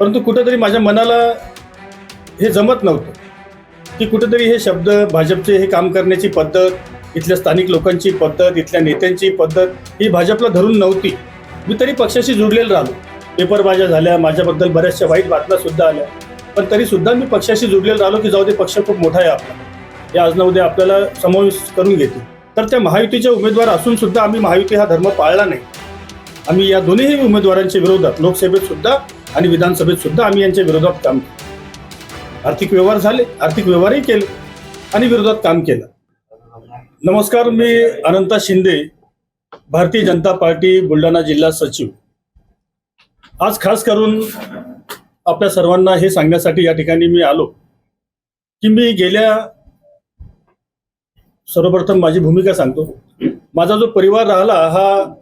परंतु कुठेतरी माझ्या मनाला हे जमत नव्हतं. की कुठेतरी हे शब्द भाजपचे हे काम करण्याची पद्धत इथल्या स्थानिक लोकांची पद्धत इथल्या नेत्यांची पद्धत ही भाजपला धरून नव्हती. मी तरी पक्षाशी जुडलेलं राहिलो. पेपरबाज्या झाल्या माझ्याबद्दल बऱ्याचशा वाईट बातम्या सुद्धा आल्या. पण तरी सुद्धा मी पक्षाशी जुडलेलं राहिलो की जाऊ दे पक्ष खूप मोठा आहे आपला. या आज ना उद्या आपल्याला समावेश करून घेतील. तर त्या महायुतीचे उमेदवार असून सुद्धा आम्ही महायुती हा धर्म पाळला नाही. आम्ही या दोन्ही उमेदवारांच्या विरोधात लोकसभेत सुद्धा आणि विधानसभेत सुद्धा आम्ही यांच्या विरोधात काम केलं. आर्थिक व्यवहार झाले आर्थिक व्यवहारही केले आणि विरोधात काम केलं. नमस्कार मी अनंता शिंदे भारतीय जनता पार्टी बुलढाणा जिल्हा सचिव. आज खास करून आपल्या सर्वांना हे सांगण्यासाठी या ठिकाणी मी आलो की मी गेल्या सर्वप्रथम माझी भूमिका सांगतो. माझा जो परिवार राहिला हा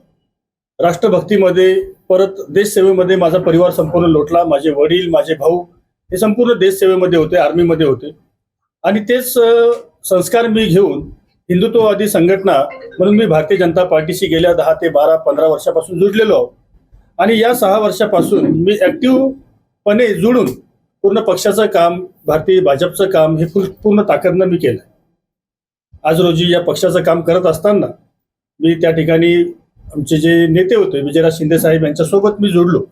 राष्ट्रभक्तीमध्ये परत देशसेवेमध्ये माझा परिवार संपूर्ण लोटला माझे वडील माझे भाऊ हे संपूर्ण देशसेवेमध्ये होते आर्मीमध्ये होते. आणि तेच संस्कार मी घेऊन हिंदुत्ववादी संघटना म्हणून मी भारतीय जनता पार्टीशी गेल्या दहा ते बारा पंधरा वर्षापासून जुडलेलो आहोत आणि या सहा वर्षापासून मी ॲक्टिव्हपणे जुळून पूर्ण पक्षाचं काम भारतीय भाजपचं काम हे पूर्ण ताकदनं मी केलं आज रोजी या पक्षाचं काम करत असताना मी त्या ठिकाणी आमचे जे नेते होते विजयराज शिंदे साहेब यांच्यासोबत मी जोडलो.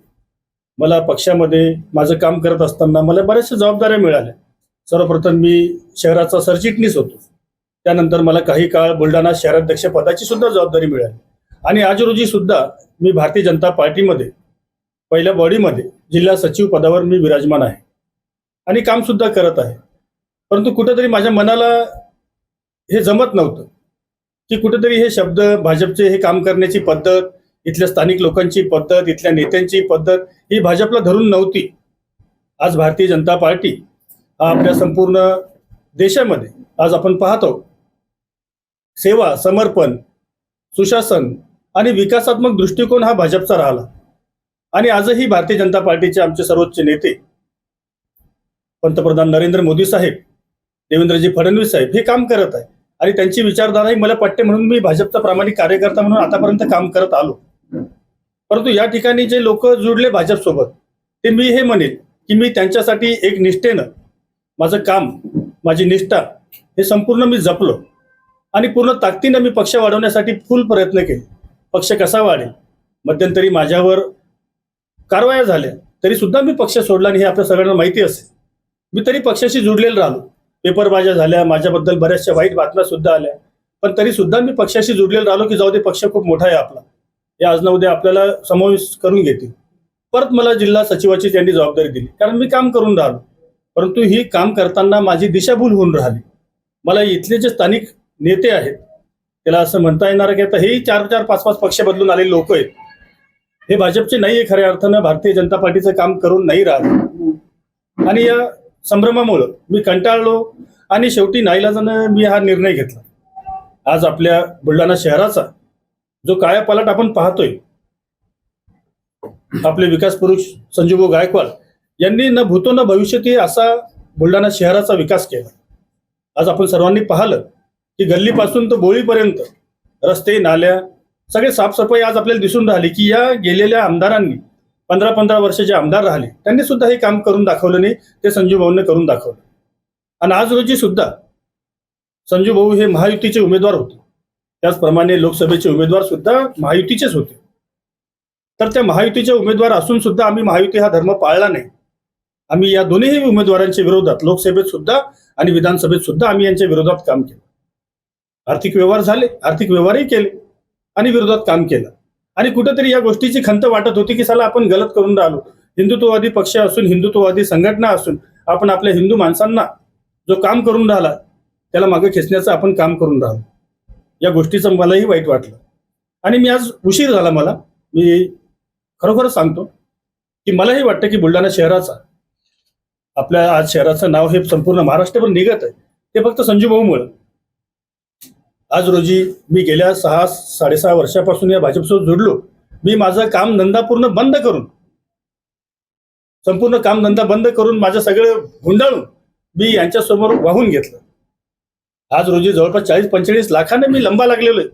मला पक्षामध्ये माझं काम करत असताना मला बऱ्याचशा जबाबदाऱ्या मिळाल्या. सर्वप्रथम मी शहराचा सरचिटणीस होतो. त्यानंतर मला काही काळ बुलढाणा शहराध्यक्ष पदाची सुद्धा जबाबदारी मिळाली. आणि आज रोजी सुद्धा मी भारतीय जनता पार्टीमध्ये पहिल्या बॉडीमध्ये जिल्हा सचिव पदावर मी विराजमान आहे. आणि कामसुद्धा करत आहे. परंतु कुठेतरी माझ्या मनाला हे जमत नव्हतं. की कुठेतरी हे शब्द भाजपचे हे काम करण्याची पद्धत इथल्या स्थानिक लोकांची पद्धत इथल्या नेत्यांची पद्धत ही भाजपला धरून नव्हती. आज भारतीय जनता पार्टी हा आपल्या संपूर्ण देशामध्ये आज आपण पाहतो. सेवा समर्पण सुशासन आणि विकासात्मक दृष्टिकोन हा भाजपचा राहिला. आणि आजही भारतीय जनता पार्टीचे आमचे सर्वोच्च नेते पंतप्रधान नरेंद्र मोदी साहेब देवेंद्रजी फडणवीस साहेब हे काम करत आहे आणि त्यांची विचारधाराही मला पटते म्हणून मी भाजपचा प्रामाणिक कार्यकर्ता म्हणून आतापर्यंत काम करत आलो. परंतु या ठिकाणी जे लोक जुडले भाजपसोबत ते मी हे म्हणेल की मी त्यांच्यासाठी एक निष्ठेनं माझं काम माझी निष्ठा हे संपूर्ण मी जपलो. आणि पूर्ण ताकदीनं मी पक्ष वाढवण्यासाठी फुल प्रयत्न केले. पक्ष कसा वाढेल? मध्यंतरी माझ्यावर कारवाया झाल्या तरी सुद्धा मी पक्ष सोडला आणि हे आपल्या सगळ्यांना माहिती असेल. मी तरी पक्षाशी जुडलेलं राहिलो. पेपरबाज्या झाल्या माझ्याबद्दल बऱ्याचशा वाईट बातम्या सुद्धा आल्या. पण तरी सुद्धा मी पक्षाशी जुडलेलो राहिलो की जाऊ दे पक्ष खूप मोठा आहे आपला. या आज ना उद्या आपल्याला समावेश करून घेतील. परत मला जिल्हा सचिवाची त्यांनी जबाबदारी दिली. कारण मी काम करून राहिलो. परंतु ही काम करताना माझी दिशाभूल होऊन राहिली. मला इथले जे स्थानिक नेते आहेत त्याला असं म्हणता येणार की आता हेही चार चार पाच पाच पक्ष बदलून आलेले लोक आहेत. हे भाजपचे नाही आहे खऱ्या अर्थानं. भारतीय जनता पार्टीचं काम करून नाही राहत आणि या संभ्रमामुळं मी कंटाळलो आणि शेवटी नाईलाजानं मी हा निर्णय घेतला. आज आपल्या बुलढाणा शहराचा जो कायापालट आपण पाहतोय आपले विकास पुरुष संजूभाऊ गायकवाड यांनी न भूतो न भविष्यती असा बुलढाणा शहराचा विकास केला. आज आपण सर्वांनी पाहिलं की गल्लीपासून तर बोळीपर्यंत रस्ते नाल्या सगळे साफसफाई आज आपल्याला दिसून राहिली की या गेलेल्या आमदारांनी पंधरा पंधरा वर्षाचे आमदार राहिले त्यांनी सुद्धा हे काम करून दाखवलं नाही ते संजू भाऊंनी करून दाखवलं. आणि आज रोजी सुद्धा संजू भाऊ हे महायुतीचे उमेदवार होते. त्याचप्रमाणे लोकसभेचे उमेदवार सुद्धा महायुतीचेच होते. तर त्या महायुतीचे उमेदवार असून सुद्धा आम्ही महायुती हा धर्म पाळला नाही. आम्ही या दोन्ही उमेदवारांच्या विरोधात लोकसभेत सुद्धा आणि विधानसभेत सुद्धा आम्ही यांच्या विरोधात काम केलं. आर्थिक व्यवहार झाले आर्थिक व्यवहारही केले आणि विरोधात काम केलं. आणि कुठेतरी या गोष्टीची खंत वाटत होती की साला आपण गलत करून राहिलो. हिंदुत्ववादी पक्ष असून हिंदुत्ववादी संघटना असून आपण आपल्या हिंदू माणसांना जो काम करून राहिला त्याला मागे खेचण्याचं आपण काम करून राहिलो. या गोष्टीचं मलाही वाईट वाटलं. आणि मी आज उशीर झाला मला. मी खरोखर सांगतो की मलाही वाटतं की बुलढाणा शहराचा आपल्या आज शहराचं नाव हे संपूर्ण महाराष्ट्रभर निघत आहे. ते फक्त संजू भाऊमुळं आज रोजी मी गेल्या सहा साडेसहा वर्षापासून या भाजपसोबत जोडलो. मी माझं काम धंदा पूर्ण बंद करून संपूर्ण काम धंदा बंद करून माझं सगळं गुंडाळून मी यांच्यासमोर वाहून घेतलं. आज रोजी जवळपास चाळीस पंचेचाळीस लाखाने मी लंबा लागलेलो आहे.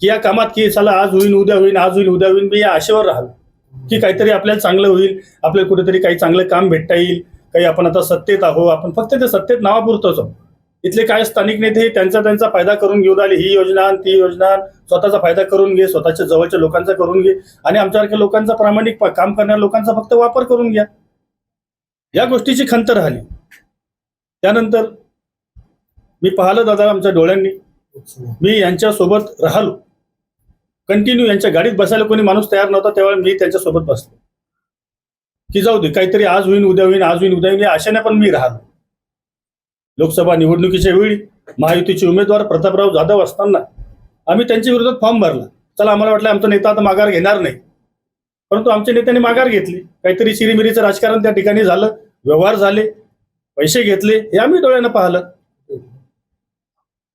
की या कामात की चला आज होईल उद्या होईन आज होईल उद्या होईन मी या आशेवर राहिलो. की काहीतरी आपल्याला चांगलं होईल आपल्याला कुठेतरी काही चांगलं काम भेटता येईल काही आपण आता सत्तेत आहो आपण फक्त ते सत्तेत नावापुरतोच आहोत. इथले काय स्थानिक नेते त्यांचा त्यांचा फायदा करून घेऊन आले. ही योजना ती योजना स्वतःचा फायदा करून घे स्वतःच्या जवळच्या लोकांचा करून घे आणि आमच्यासारख्या लोकांचा प्रामाणिक काम करणाऱ्या लोकांचा फक्त वापर करून घ्या. या गोष्टीची खंत राहिली. त्यानंतर मी पाहिलं दादा आमच्या डोळ्यांनी. मी यांच्यासोबत राहिलो. कंटिन्यू यांच्या गाडीत बसायला कोणी माणूस तयार नव्हता तेव्हा मी त्यांच्यासोबत बसलो. की जाऊ दे काहीतरी आज होईन उद्या होईन आज होईन उद्या होईन या आशेने पण मी राहिलो. लोकसभा निवडणुकीच्या वेळी महायुतीचे उमेदवार प्रतापराव जाधव असताना आम्ही त्यांच्या विरोधात फॉर्म भरला. चला आम्हाला वाटलं आमचा नेता आता माघार घेणार नाही. परंतु आमच्या नेत्याने माघार घेतली. काहीतरी चिरीमिरीचं राजकारण त्या ठिकाणी झालं व्यवहार झाले पैसे घेतले हे आम्ही डोळ्यानं पाहिलं.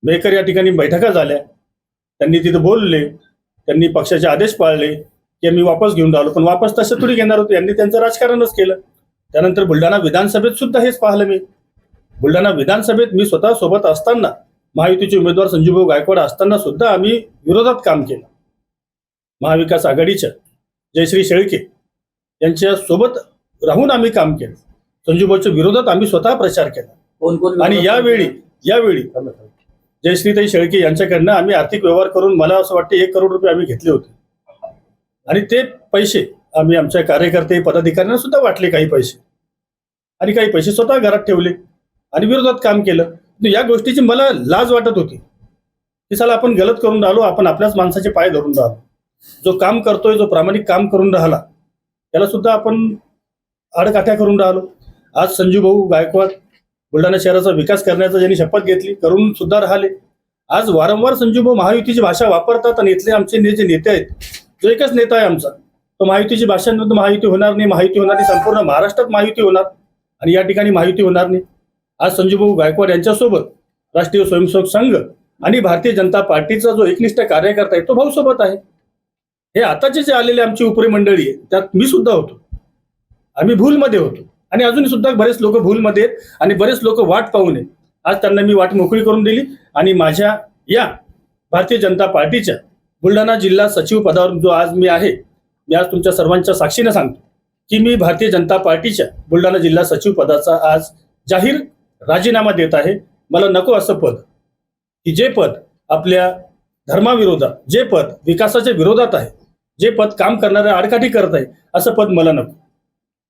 मेकर या ठिकाणी बैठका झाल्या. त्यांनी तिथं बोलले त्यांनी पक्षाचे आदेश पाळले की आम्ही वापस घेऊन राहिलो पण वापस तसं थोडी घेणार होतो. यांनी त्यांचं राजकारणच केलं. त्यानंतर बुलढाणा विधानसभेत सुद्धा हेच पाहिलं मी. बुलढाणा विधानसभेत मी स्वतः सोबत असताना महायुतीचे उमेदवार संजूभाऊ गायकवाड असताना सुद्धा आम्ही विरोधात काम केलं. महाविकास आघाडीच्या जयश्री शेळके यांच्या सोबत राहून आम्ही काम केलं. संजूभाऊच्या विरोधात आम्ही स्वतः प्रचार केला. आणि यावेळी यावेळी जयश्रीताई शेळके यांच्याकडनं आम्ही आर्थिक व्यवहार करून मला असं वाटतं एक करोड रुपये आम्ही घेतले होते. आणि ते पैसे आम्ही आमच्या कार्यकर्ते पदाधिकाऱ्यांना सुद्धा वाटले काही पैसे. आणि काही पैसे स्वतः घरात ठेवले. आणि विरोधात काम केलं. तर या गोष्टीची मला लाज वाटत होती. की चला आपण गलत करून राहिलो आपण आपल्याच माणसाचे पाय धरून राहिलो. जो काम करतोय जो प्रामाणिक काम करून राहिला त्याला सुद्धा आपण आडकाठ्या करून राहिलो. आज संजू भाऊ गायकवाड बुलढाणा शहराचा विकास करण्याचा ज्यांनी शपथ घेतली करून सुद्धा राहिले. आज वारंवार संजू भाऊ महायुतीची भाषा वापरतात आणि इथले आमचे ने- जे नेते आहेत जो एकच नेता आहे आमचा तो महायुतीची भाषा महायुती होणार नाही महायुती होणार नाही संपूर्ण महाराष्ट्रात महायुती होणार. आणि या ठिकाणी महायुती होणार नाही. आज संजीवभाऊ गायकवाड यांच्यासोबत राष्ट्रीय स्वयंसेवक संघ आणि भारतीय जनता पार्टीचा जो एकनिष्ठ कार्यकर्ता आहे तो भाऊ सोबत आहे. हे आताचे जे आलेले आमची उपरी मंडळी आहे त्यात मी सुद्धा होतो. आम्ही भूलमध्ये होतो. आणि अजून सुद्धा बरेच लोक भूलमध्ये आहेत आणि बरेच लोक वाट पाहू नये आज त्यांना मी वाट मोकळी करून दिली आणि माझ्या या भारतीय जनता पार्टीच्या बुलढाणा जिल्हा सचिव पदावर जो आज मी आहे मी आज तुमच्या सर्वांच्या साक्षीनं सांगतो की मी भारतीय जनता पार्टीच्या बुलढाणा जिल्हा सचिव पदाचा आज जाहीर राजीनामा देत आहे. मला नको असं पद. की जे पद आपल्या धर्माविरोधात जे पद विकासाच्या विरोधात आहे जे पद काम करणाऱ्या आडकाठी करत आहे असं पद मला नको.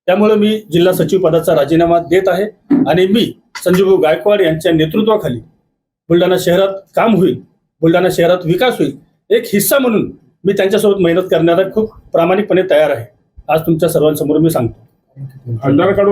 त्यामुळे मी जिल्हा सचिव पदाचा राजीनामा देत आहे आणि मी संजीवभाऊ गायकवाड यांच्या नेतृत्वाखाली बुलढाणा शहरात काम होईल बुलढाणा शहरात विकास होईल एक हिस्सा म्हणून मी त्यांच्यासोबत मेहनत करण्याला खूप प्रामाणिकपणे तयार आहे. आज तुमच्या सर्वांसमोर मी सांगतो. आधार कार्ड